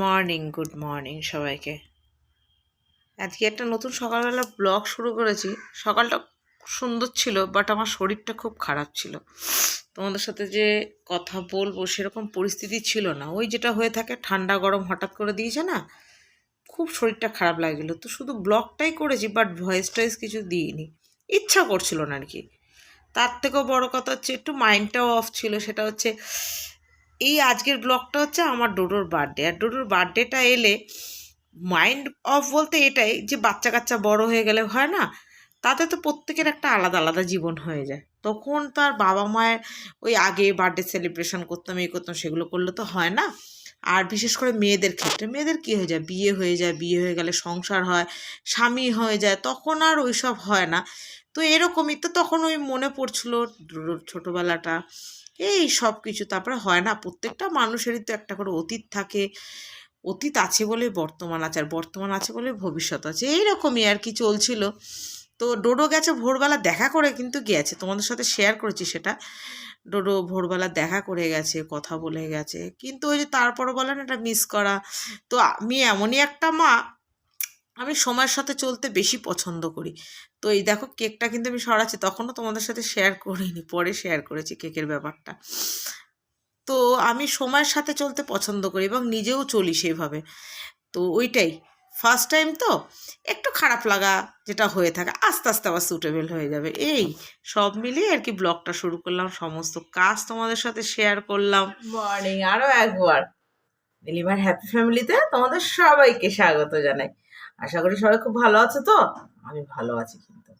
Morning good morning সবাইকে। আজকে একটা নতুন সকালবেলা ব্লগ শুরু করেছি। সকালটা সুন্দর ছিল বাট আমার শরীরটা খুব খারাপ ছিল। তোমাদের সাথে যে কথা বলব সেরকম পরিস্থিতি ছিল না। ওই যেটা হয়ে থাকে, ঠান্ডা, গরম হঠাৎ করে দিয়েছে না, খুব শরীরটা খারাপ লাগছিল তো শুধু ব্লগটাই করেছি বাট ভয়েস টয়েস কিছু দিইনি। ইচ্ছা করছিল না আর কি। তার থেকেও বড় কথা হচ্ছে, একটু মাইন্ডটাও অফ ছিল। সেটা হচ্ছে এই আজকের ব্লগটা হচ্ছে আমার ডোডোর বার্থডে আর ডোডোর বার্থডেটা এলে মাইন্ড অফ বলতে এটাই যে বাচ্চা কাচ্চা বড় হয়ে গেলে হয় না, তাতে তো প্রত্যেকের একটা আলাদা আলাদা জীবন হয়ে যায়। তখন তার বাবা মায়ের ওই আগে বার্থডে সেলিব্রেশন করতাম এই করতাম, সেগুলো করলে তো হয় না। আর বিশেষ করে মেয়েদের ক্ষেত্রে, মেয়েদের কী হয়ে যায়? বিয়ে হয়ে যায়, বিয়ে হয়ে গেলে সংসার হয়, স্বামী হয়ে যায়, তখন আর ওইসব হয় না। তো এরকমই, তো তখন ওই মনে পড়ছিল ছোটোবেলাটা। এই সব কিছু। তারপরে হয় না, প্রত্যেকটা মানুষেরই তো একটা করে অতীত থাকে। অতীত আছে বলে বর্তমান আছে, আর বর্তমান আছে বলে ভবিষ্যৎ আছে। এইরকমই আর কি চলছিল। তো ডোডো গেছে ভোরবেলা দেখা করে কিন্তু গেছে তোমাদের সাথে শেয়ার করেছি সেটা। ডোডো ভোরবেলা দেখা করে গেছে, কথা বলে গেছে। কিন্তু ওই যে তারপরও বলেন এটা মিস করা। তো আমি এমনই একটা মা আমি সময়ের সাথে চলতে বেশি পছন্দ করি। তো এই দেখো কেকটা কিন্তু আমি সরাচ্ছি, তখনও তোমাদের সাথে শেয়ার করিনি, পরে শেয়ার করেছি কেকের ব্যাপারটা। তো আমি সময়ের সাথে চলতে পছন্দ করি এবং নিজেও চলি সেইভাবে তো ওইটাই ফার্স্ট টাইম তো একটু খারাপ লাগা যেটা হয়ে থাকে, আস্তে আস্তে আবার সুটেবল হয়ে যাবে। এই সব মিলিয়ে আর কি ব্লগটা শুরু করলাম, সমস্ত কাজ তোমাদের সাথে শেয়ার করলাম। মর্নিং আরও একবার। নীলিমার হ্যাপি ফ্যামিলিতে তোমাদের সবাইকে স্বাগত জানাই। আশা করি সবাই খুব ভালো আছে তো? আমি ভালো আছি কিন্তু।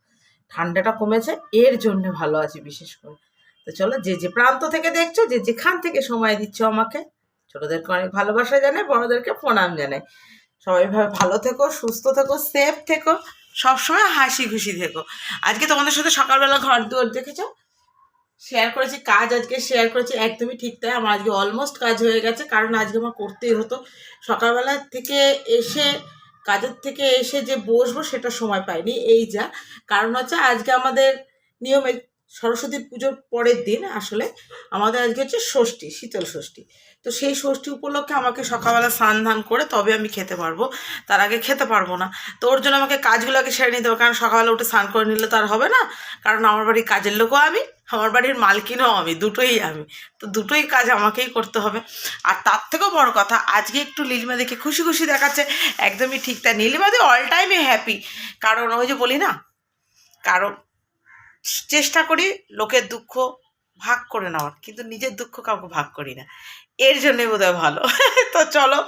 ঠান্ডাটা কমেছে, এর জন্য ভালো আছি বিশেষ করে। তো চলো, যে যে প্রান্ত থেকে দেখছ, যে যেখান থেকে সময় দিচ্ছ আমাকে, ছোটদেরকে অনেক ভালোবাসা জানাই, বড়দেরকে প্রণাম জানাই। সবাই ভাবে ভালো থেকো, সুস্থ থেকো সেফ থেকো, সবসময় হাসি খুশি থেকো। আজকে তোমাদের সাথে সকালবেলা ঘর দুয়ার দেখেছ? শেয়ার করেছি, কাজ আজকে শেয়ার করেছি, একদমই ঠিক তাই। আমার আজকে অলমোস্ট কাজ হয়ে গেছে, কারণ আজকে আমার করতেই হতো। সকালবেলা থেকে এসে কাজের থেকে এসে যে বসবো সেটা সময় পাইনি, এই যা। কারণ হচ্ছে আজকে আমাদের নিয়মে সরস্বতী পুজোর পরের দিন আসলে আমাদের আজকে হচ্ছে ষষ্ঠী, শীতল ষষ্ঠী। তো সেই ষষ্ঠী উপলক্ষে আমাকে সকালবেলা স্নান ধান করে তবে আমি খেতে পারব। তার আগে খেতে পারব না। তো ওর জন্য আমাকে কাজগুলোকে সেরে নিতে হবে। কারণ সকালবেলা উঠে স্নান করে নিলে তো আর হবে না। কারণ আমার বাড়ির কাজের লোকও আমি, আমার বাড়ির মালকিনও আমি, দুটোই আমি। তো দুটোই কাজ আমাকেই করতে হবে। আর তার থেকেও বড় কথা, আজকে একটু নীলিমা দেখে খুশি খুশি দেখাচ্ছে। একদমই ঠিক তাই। নীলিমা দি অল টাইমে হ্যাপি কারণ ওই যে বলি না, কারণ চেষ্টা করি লোকের দুঃখ ভাগ করে নেওয়ার, কিন্তু নিজের দুঃখ কাউকে ভাগ করি না। এর জন্যই বোধহয় ভালো। তো চলো,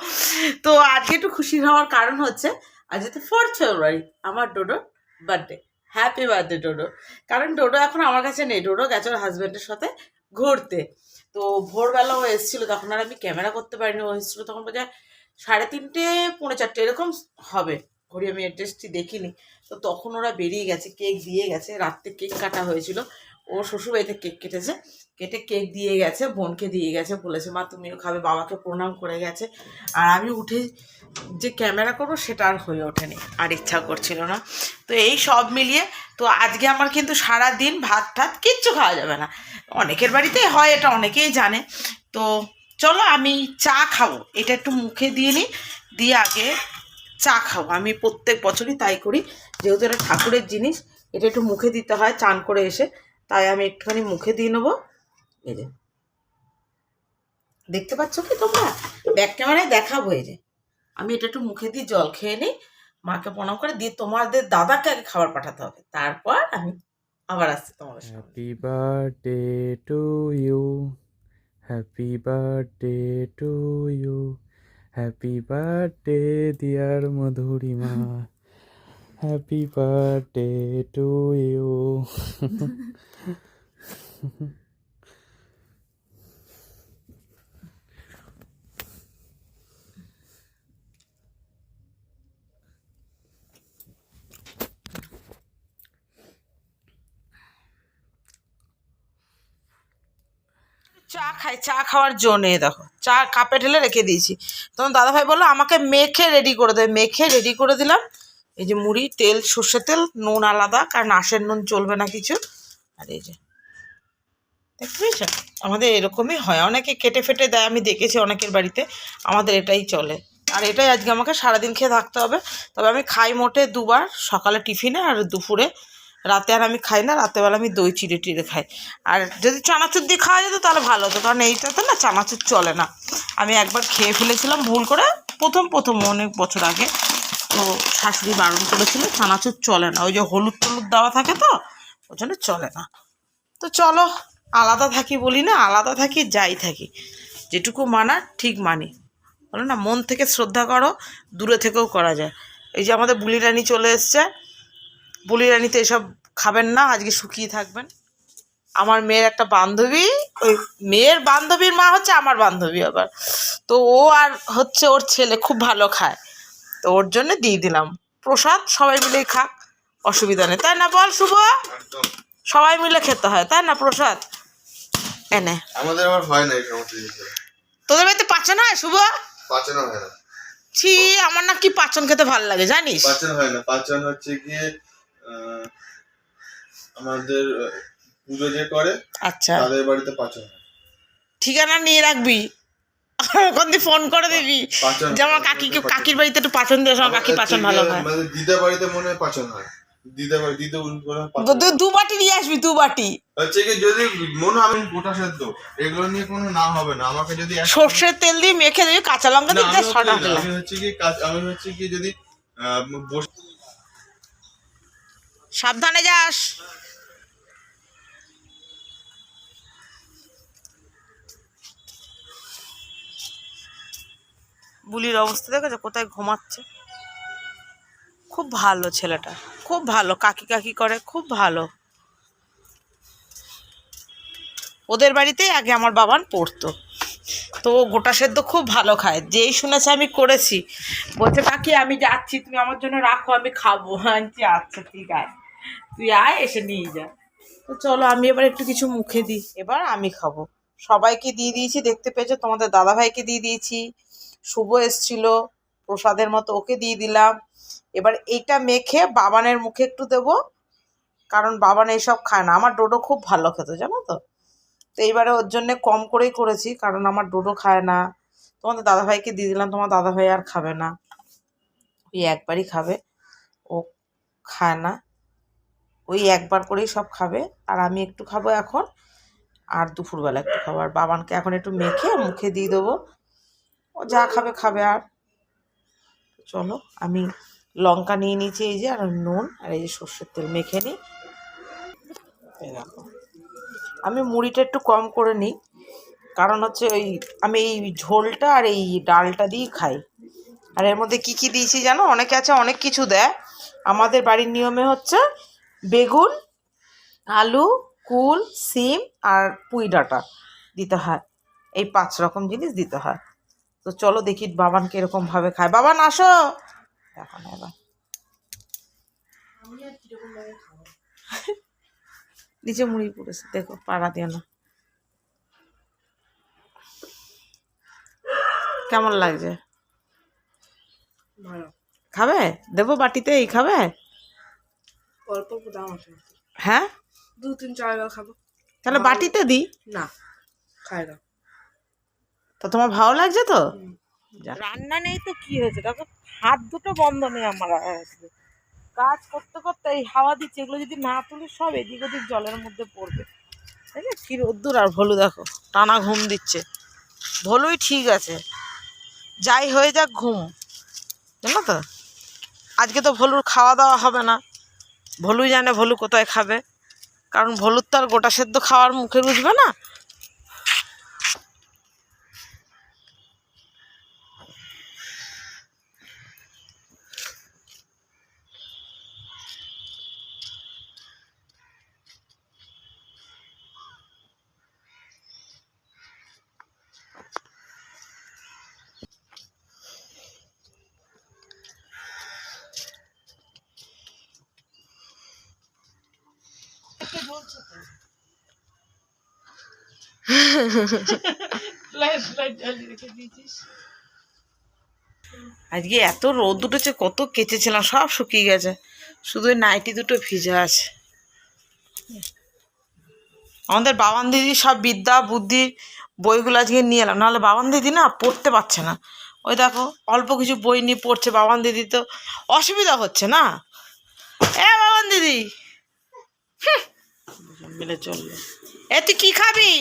তো আজকে একটু খুশি হওয়ার কারণ হচ্ছে আজকে তো ফোর্থ ফেব্রুয়ারি আমার ডোডোর বার্থডে হ্যাপি বার্থডে ডোডো। কারণ ডোডো এখন আমার কাছে নেই, ডোডো গেছে ওর হাজব্যান্ডের সাথে ঘুরতে। তো ভোরবেলা ও এসেছিল, তখন আর আমি ক্যামেরা করতে পারিনি, ও এসেছিল তখন বোঝা সাড়ে তিনটে, পৌনে চারটে, এরকম হবে। ঘড়ি আমি অ্যাড্রেসটি দেখিনি। তো তখন ওরা বেরিয়ে গেছে, কেক দিয়ে গেছে। রাত্রে কেক কাটা হয়েছিল। ও শ্বশুরবাড়িতে কেক কেটেছে। কেটে কেক দিয়ে গেছে, বোনকে দিয়ে গেছে, বলেছে, মা, তুমিও খাবে, বাবাকে প্রণাম করে গেছে। আর আমি উঠে যে ক্যামেরা করব, সেটা আর হয়ে ওঠেনি, আর ইচ্ছা করছিল না। তো এই সব মিলিয়ে, তো আজকে আমার কিন্তু সারা দিন ভাত টাত কিচ্ছু খাওয়া যাবে না। অনেকের বাড়িতেই হয়, এটা অনেকেই জানে। তো চলো, আমি চা খাব। এটা একটু মুখে দিয়ে নিই, দিয়ে আগে চা খাব। আমি প্রত্যেক বছরই তাই করি। যেহেতু এটা ঠাকুরের জিনিস এটা একটু মুখে দিতে হয় চান করে এসে। তাই আমি একটুখানি মুখে দিয়ে নেব। এই যে। দেখতে পাচ্ছ কি তোমরা? ব্যাক ক্যামেরায় দেখাবো এই যে। আমি এটা একটু মুখে দিয়ে জল খেয়ে নিই। মাকে প্রণাম করে দিয়ে তোমাদের দাদাকে আগে খাবার পাঠাতে হবে। তারপর আমি আবার আসছি তোমাদের সামনে। Happy birthday to you. Happy birthday to you. Happy birthday, dear Happy birthday to you. চা খাই, চা খাওয়ার জন্যে, দেখো। চা কাপে ঢেলে রেখে দিয়েছি। তখন দাদাভাই বলল, আমাকে মেখে রেডি করে দেবে মেখে রেডি করে দিলাম। এই যে মুড়ি, তেল, সর্ষের তেল, নুন আলাদা, কারণ আশের নুন চলবে না কিছু। আর এই যে, দেখতে আমাদের এরকমই হয়। অনেকে কেটে ফেটে দেয়, আমি দেখেছি অনেকের বাড়িতে। আমাদের এটাই চলে। আর এটাই আজকে আমাকে সারাদিন খেয়ে থাকতে হবে। তবে আমি খাই মোটে দুবার, সকালে টিফিনে আর দুপুরে। রাতে আর আমি খাই না, রাতেবেলা আমি দই চিড়ে টিড়ে খাই। আর যদি চানাচুর দিয়ে খাওয়া যেত তাহলে ভালো হতো, কারণ এইটাতে না চানাচুর চলে না। আমি একবার খেয়ে ফেলেছিলাম ভুল করে, প্রথম প্রথম অনেক বছর আগে। তো শাশুড়ি বারণ করেছিল চানাচুর চলে না। ওই যে হলুদ টলুদ দেওয়া থাকে তো, ওই জন্য চলে না। তো চলো, আলাদা থাকি বলি না, আলাদা থাকি, যাই থাকি। যেটুকু মানার ঠিক মানি। বলো না, মন থেকে শ্রদ্ধা করো, দূরে থেকেও করা যায়। এই যে আমাদের বুলি রানী চলে এসছে। বুলি রানীতে এসব খাবেন না, আজকে শুকিয়ে থাকবেন। আমার মেয়ের একটা বান্ধবী, ওই মেয়ের বান্ধবীর মা হচ্ছে আমার বান্ধবী আবার। তো ও আর হচ্ছে ওর ছেলে, খুব ভালো খায়। তো ওর জন্য দিয়ে দিলাম। প্রসাদ সবাই মিলেই খাক অসুবিধা নেই। তাই না বল শুভ? সবাই মিলে খেতে হয় তাই না প্রসাদ? এনে আমাদের আবার হয় না তোদের বাড়িতে পাচন হয় শুভ? পাচন হয় না। ছি আমার না কি পাচন খেতে ভালো লাগে জানিস? পাচন হয় না। পাচন হচ্ছে গিয়ে আমাদের পুজো যে করে আচ্ছা। তাদের বাড়িতে পাচন হয়। ঠিকানা নিয়ে রাখবি। ওখান দিয়ে ফোন করে দিবি। যে আমার কাকিকে কাকির বাড়িতে একটু পাচন দিয়ে আমার কাকি পাচন ভালো মানে দিদা বাড়িতে মনে হয় পাচন হয়। দিদা বাড়ি দিদা উল্টো দু- বাটি নিয়ে আসবি দু বাটি। হচ্ছে কি যদি মনে আমি গোটা সেদ্ধ এগুলো নিয়ে কোনো না হবে না। আমাকে যদি সর্ষের তেল দিয়ে মেখে দিবি কাঁচা লঙ্কা দিয়ে আমি just হচ্ছে- ছটা দিলাম আমি হচ্ছে কি আমি হচ্ছে কি যদি সাবধানে যাস। বুলির অবস্থা, দেখেছ? কোথায় ঘুমাচ্ছে? খুব ভালো ছেলেটা। খুব ভালো, কাকি কাকি করে, খুব ভালো। ওদের বাড়িতেই আগে আমার বাবান পড়তো। তো গোটা সেদ্ধ খুব ভালো খায়। যেই শুনেছে আমি করেছি, বলছে, কাকি, আমি যাচ্ছি, তুমি আমার জন্য রাখো, আমি খাব। আনছি আচ্ছা ঠিক আছে। তুই আয়, এসে নিয়ে যা। তো চলো, আমি এবার একটু কিছু মুখে দিই। এবার আমি খাব। সবাইকে দিয়ে দিয়েছি, দেখতে পেয়েছ? তোমাদের দাদাভাইকে দিয়ে দিয়েছি। শুভ এসছিল, প্রসাদের মতো ওকে দিয়ে দিলাম। এবার এইটা মেখে বাবানের মুখে একটু দেবো, কারণ বাবান এইসব খায় না। আমার ডোডো খুব ভালো খেতে, জানো তো? তো এইবারে ওর জন্য কম করেই করেছি, কারণ আমার ডোডো খায় না। তোমাদের দাদাভাইকে দিয়ে দিলাম, তোমার দাদাভাই আর খাবে না। ওই একবারই খাবে, ও খায় না। ওই একবার করেই সব খাবে, আর আমি একটু খাব এখন, আর দুপুরবেলা একটু খাব। আর বাবানকে এখন একটু মেখে মুখে দিয়ে দেবো। ও যা খাবে খাবে আর। চলো, আমি লঙ্কা নিয়ে নিয়েছি, এই যে, আর নুন, আর এই যে সর্ষের তেল মেখে নিই। আমি মুড়িটা একটু কম করে নিই, কারণ হচ্ছে ওই, আমি এই ঝোলটা আর এই ডালটা দিয়ে খাই। আর এর মধ্যে কি কি দিয়েছি জানো? অনেকে আছে, অনেক কিছু দেয়। আমাদের বাড়ির নিয়মে হচ্ছে বেগুন, আলু, কুল, সিম আর পুঁই ডাঁটা দিতে হয়। এই পাঁচ রকম জিনিস দিতে হয়। তো চলো দেখি বাবান কীরকম ভাবে খায়। বাবান আসো। দেখো না এবার। নিচে মুড়ি পড়েছে দেখো পাড়া দিয়ে না। কেমন লাগছে? খাবে? দেবো বাটিতে এই খাবে? অল্প দাম আছে। হ্যাঁ? দু তিন চার খাব। তাহলে বাটিতে দিই। না খাই না। তো তোমার ভালো লাগছে তো? রান্না নেই তো কি হয়েছে? দেখো হাত দুটো বন্ধ নেই আমার কাজ করতে করতে এই হাওয়া দিচ্ছে এগুলো যদি না তুলি সব এদিক ওদিক জলের মধ্যে পড়বে। তাই না? কি রোদ্দুর আর ভলু দেখো টানা ঘুম দিচ্ছে। ভলুই ঠিক আছে। যাই হয়ে যাক ঘুম। জানো তো? আজকে তো ভলুর খাওয়া দাওয়া হবে না। ভলুই জানে ভলু কোথায় খাবে। কারণ ভলুর তো আর গোটা সেদ্ধ খাওয়ার মুখে রুজবে না। আজকে এত রোদ উঠেছে, কত কেচেছিলাম, সব শুকিয়ে গেছে। শুধু নাইটি দুটো ভিজে আছে। আমাদের বাবান দিদি সব বিদ্যা, বুদ্ধি, বইগুলো আজকে নিয়ে এলাম। নাহলে বাবান দিদি না পড়তে পারছে না। ওই দেখো, অল্প কিছু বই নিয়ে পড়ছে বাবান দিদি তো। অসুবিধা হচ্ছে না? এ বাবান দিদি! মিলে চলল। এ, তুই কি খাবি?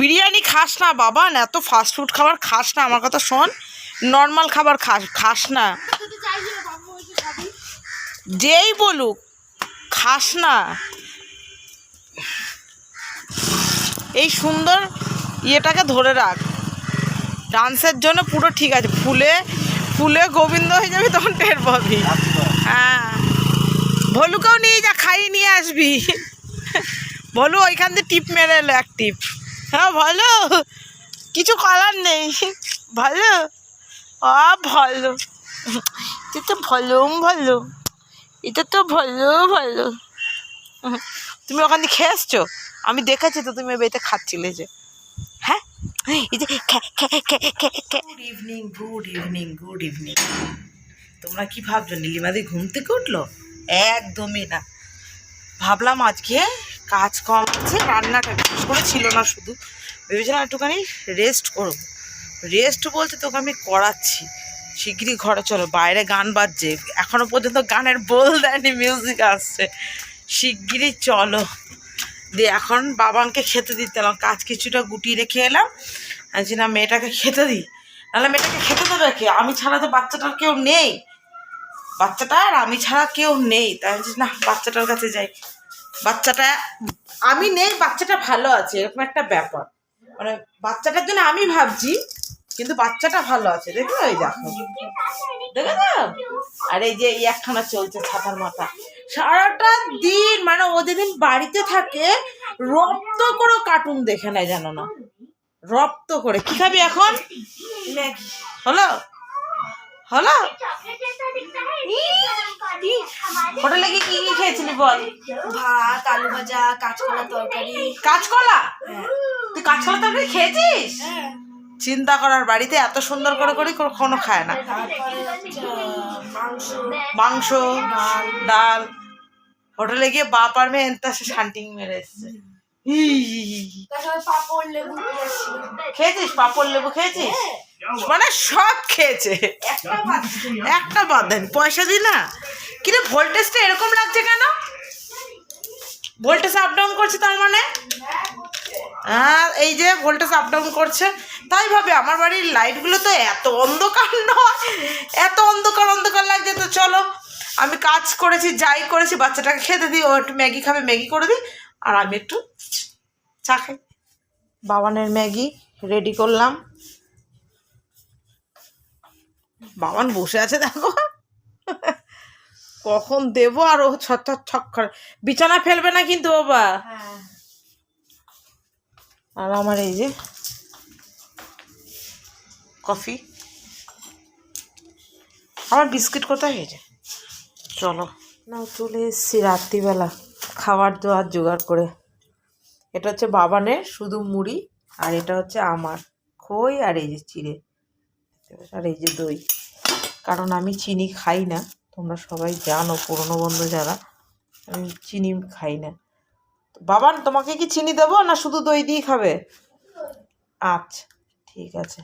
বিরিয়ানি খাস না, বাবা, না, এত ফাস্ট ফুড খাবার খাস না, আমার কথা শোন। নর্মাল খাবার খাস খাস না। যেই বলুক, খাস না। এই সুন্দর ইয়েটাকে ধরে রাখ। ডান্সের জন্য পুরো ঠিক আছে। ফুলে ফুলে গোবিন্দ হয়ে যাবি তখন টের পাবি। হ্যাঁ। ভলুকেও নিয়ে যা, খাইয়ে নিয়ে আসবি। বলো ওইখান দিয়ে টিপ মেরে এলো, এক টিপ। হ্যাঁ ভালো, কিছু করার নেই। ভালো, আ, ভালো। এটা তো ভালো ভালো। এটা তো ভালো ভালো। তুমি ওখান দিয়ে খেয়ে এসছো? আমি দেখেছি তো তুমি বেতে খাচ্ছিলে যে। Good evening good evening good evening তোমরা কি ভাবছ, নীলিমাদি ঘুম থেকে উঠল? একদমই না। ভাবলাম আজকে কাজ কম আছে, রান্নাটা বিশেষ করে ছিল না শুধু। ভেবেছিলাম একটুখানি রেস্ট করব। রেস্ট বলতে তোকে আমি করাচ্ছি। শিগগিরই ঘরে চলো, বাইরে গান বাজছে। এখনও পর্যন্ত গানের বল দেয়নি মিউজিক আসছে। শিগগিরই চলো। দিয়ে এখন বাবানকে খেতে দিতে এলাম। কাজ কিছুটা গুটিয়ে রেখে এলাম। আছি না, মেয়েটাকে খেতে দিই। নাহলে মেয়েটাকে খেতে দেবে কে? আমি ছাড়া তো বাচ্চাটার কেউ নেই। বাচ্চাটা আর আমি ছাড়া কেউ নেই। তাই না, বাচ্চাটার কাছে যাই। বাচ্চাটা, আমি নেই, বাচ্চাটা ভালো আছে, এরকম একটা ব্যাপার। মানে বাচ্চাটার জন্য আমি ভাবছি, কিন্তু বাচ্চাটা ভালো আছে। দেখো এই দেখো। দেখো আর এই যে এই একখানা চলছে ছাতার মাথা। সারাটা দিন মানে ও যেদিন বাড়িতে থাকে রপ্ত করে কার্টুন দেখে নেয় জানো না। রপ্ত করে। কি খাবি এখন? হলো? হলো? হোটেলে কি কি কি খেয়েছিলি বল? ভাত আলু ভাজা কাঁচকলা তরকারি। কাঁচকলা? তুই কাঁচকলা তরকারি খেয়েছিস? চিন্তা করার বাড়িতে এত সুন্দর করে করি কখনো খায় না। মাংস ডাল। হোটেলে গিয়ে বাপ আর মেয়ে এনতা সে শান্টিং মেরে এসছে। খেয়েছিস পাপড় লেবু খেয়েছিস? মানে সব খেয়েছে। একটা বাদ। দেন পয়সা দি না। কিন্তু ভোল্টেজটা এরকম লাগছে কেন? ভোল্টেজ আপ ডাউন করছে তার মানে? হ্যাঁ এই যে ভোল্টেজ আপ ডাউন করছে, তাই ভাবে আমার বাড়ির লাইটগুলো তো এত অন্ধকার নয়, এত অন্ধকার অন্ধকার লাগছে। তো চলো, আমি কাজ করেছি, যাই করেছি, বাচ্চাটাকে খেতে দিই, ও একটু ম্যাগি খাবে, ম্যাগি করে দিই, আর আমি একটু চা খাই। বাবানের ম্যাগি রেডি করলাম। বাবান বসে আছে, দেখো। কখন দেবো আর ও ছক ছক করে। বিছানা ফেলবে না কিন্তু বাবা হ্যাঁ। আর আমার এই যে কফি। আমার বিস্কিট কোথায় হয়েছে চলো। না চলে এসেছি রাত্রিবেলা খাবার দাবার জোগাড় করে। এটা হচ্ছে বাবানের শুধু মুড়ি আর এটা হচ্ছে আমার। খই আর এই যে চিড়ে। আর এই যে দই। কারণ আমি চিনি খাই না। তোমরা সবাই জানো, পুরনো বন্ধু যারা, আমি চিনি খাই না। বাবান, তোমাকে কি চিনি দেবো না শুধু দই দিয়ে খাবে? আচ্ছা ঠিক আছে।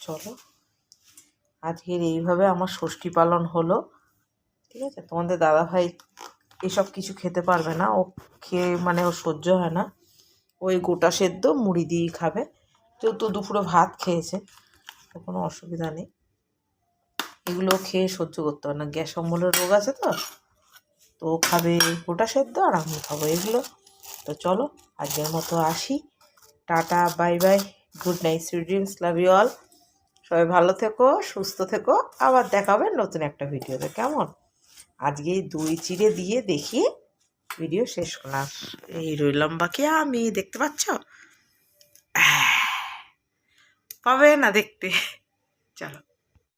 চলো, আজকের এইভাবে আমার ষষ্ঠী পালন হলো, ঠিক আছে? তোমাদের দাদা ভাই এসব কিছু খেতে পারবে না, ও খেয়ে মানে ও সহ্য হয় না। ওই গোটা সেদ্ধ মুড়ি দিয়েই খাবে। যেহেতু দুপুরে ভাত খেয়েছে কোনো অসুবিধা নেই। এগুলো খেয়ে সহ্য করতে পারে না। গ্যাস অম্বলের রোগ আছে তো তো খাবে গোটা সেদ্ধ আর আমি খাব এগুলো। তো চলো, আজকের মতো আসি। Tata, bye bye, good night, sweet dreams, love you all. সবাই ভালো থেকো, সুস্থ থেকো। আবার দেখাবেন নতুন একটা ভিডিওতে। কেমন? আজকে দই চিড়ে দিয়ে দেখিয়ে ভিডিও শেষ করলাম। এই রইলাম বাকি। আমি দেখতে পাচ্ছ? পাবে না দেখতে। চলো।